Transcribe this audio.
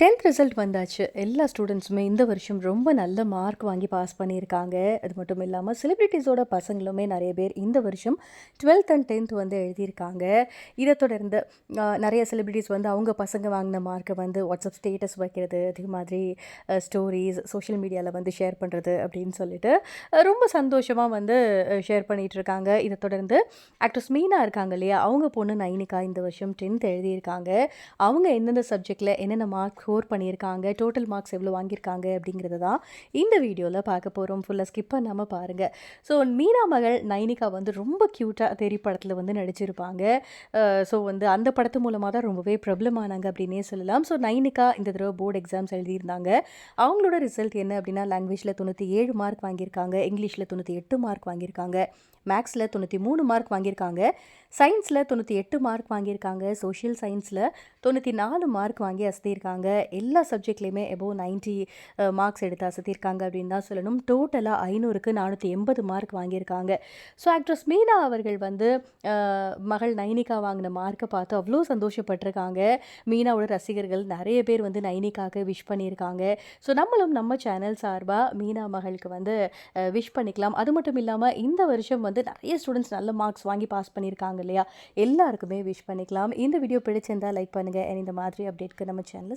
Tenth result வந்தாச்சு. எல்லா ஸ்டூடெண்ட்ஸுமே இந்த வருஷம் ரொம்ப நல்ல மார்க் வாங்கி பாஸ் பண்ணியிருக்காங்க. அது மட்டும் இல்லாமல் செலிப்ரிட்டிஸோட பசங்களுமே நிறைய பேர் இந்த வருஷம் டுவெல்த் அண்ட் டென்த் வந்து எழுதியிருக்காங்க. இதை தொடர்ந்து நிறைய செலிப்ரிட்டிஸ் வந்து அவங்க பசங்க வாங்கின மார்க்கை வந்து வாட்ஸ்அப் ஸ்டேட்டஸ் வைக்கிறது அதே மாதிரி ஸ்டோரிஸ் சோஷியல் மீடியாவில் வந்து ஷேர் பண்ணுறது அப்படின்னு சொல்லிட்டு ரொம்ப சந்தோஷமாக வந்து ஷேர் பண்ணிகிட்ருக்காங்க இதை தொடர்ந்து ஆக்ட்ரஸ் மீனா இருக்காங்க இல்லையா? அவங்க பொண்ணு நைனிகா இந்த வருஷம் டென்த் எழுதியிருக்காங்க. அவங்க எந்தெந்த சப்ஜெக்டில் என்னென்ன மார்க் ஸ்கோர் பண்ணியிருக்காங்க டோட்டல் மார்க்ஸ் எவ்வளோ வாங்கியிருக்காங்க அப்படிங்கிறத தான் இந்த வீடியோவில் பார்க்க போகிறோம் ஃபுல்லாக ஸ்கிப் பண்ணாமல் பாருங்கள் ஸோ மீனா மகள் நைனிகா வந்து ரொம்ப க்யூட்டாக தெரி படத்தில் வந்து நடிச்சிருப்பாங்க. ஸோ வந்து அந்த படத்து மூலமாக தான் ரொம்பவே பிரபலமானாங்க அப்படின்னே சொல்லலாம். ஸோ நைனிகா இந்த தடவை போர்டு எக்ஸாம்ஸ் எழுதியிருந்தாங்க. அவங்களோட ரிசல்ட் என்ன அப்படின்னா லாங்குவேஜில் தொண்ணூற்றி ஏழு மார்க் வாங்கியிருக்காங்க இங்கிலீஷில் தொண்ணூற்றி எட்டு மார்க் வாங்கியிருக்காங்க மேக்ஸில் தொண்ணூற்றி மூணு மார்க் வாங்கியிருக்காங்க சயின்ஸில் தொண்ணூற்றி எட்டு மார்க் வாங்கியிருக்காங்க சோஷியல் சயின்ஸில் தொண்ணூற்றி நாலு மார்க் வாங்கி அசத்தியிருக்காங்க. எல்லா சப்ஜெக்ட்லேயுமே எபோவ் நைன்ட்டி மார்க்ஸ் எடுத்து அசத்தியிருக்காங்க அப்படின்னு தான் சொல்லணும். டோட்டலாக ஐநூறுக்கு நானூற்றி எண்பது மார்க் வாங்கியிருக்காங்க. ஸோ ஆக்ட்ரஸ் மீனா அவர்கள் வந்து மகள் நைனிகா வாங்கின மார்க்கை பார்த்து அவ்வளோ சந்தோஷப்பட்டிருக்காங்க. மீனாவோட ரசிகர்கள் நிறைய பேர் வந்து நைனிகாவுக்கு விஷ் பண்ணியிருக்காங்க. ஸோ நம்மளும் நம்ம சேனல் சார்பாக மீனா மகளுக்கு வந்து விஷ் பண்ணிக்கலாம். அது மட்டும் இல்லாமல் இந்த வருஷம் வந்து நிறைய ஸ்டூடெண்ட்ஸ் நல்ல மார்க்ஸ் வாங்கி பாஸ் பண்ணியிருக்காங்க இல்லையா? எல்லாருக்குமே விஷ் பண்ணிக்கலாம். இந்த வீடியோ பிடிச்சிருந்தா லைக் பண்ணுங்கள் இந்த மாதிரி அப்டேட்க்கு நம்ம சேனலை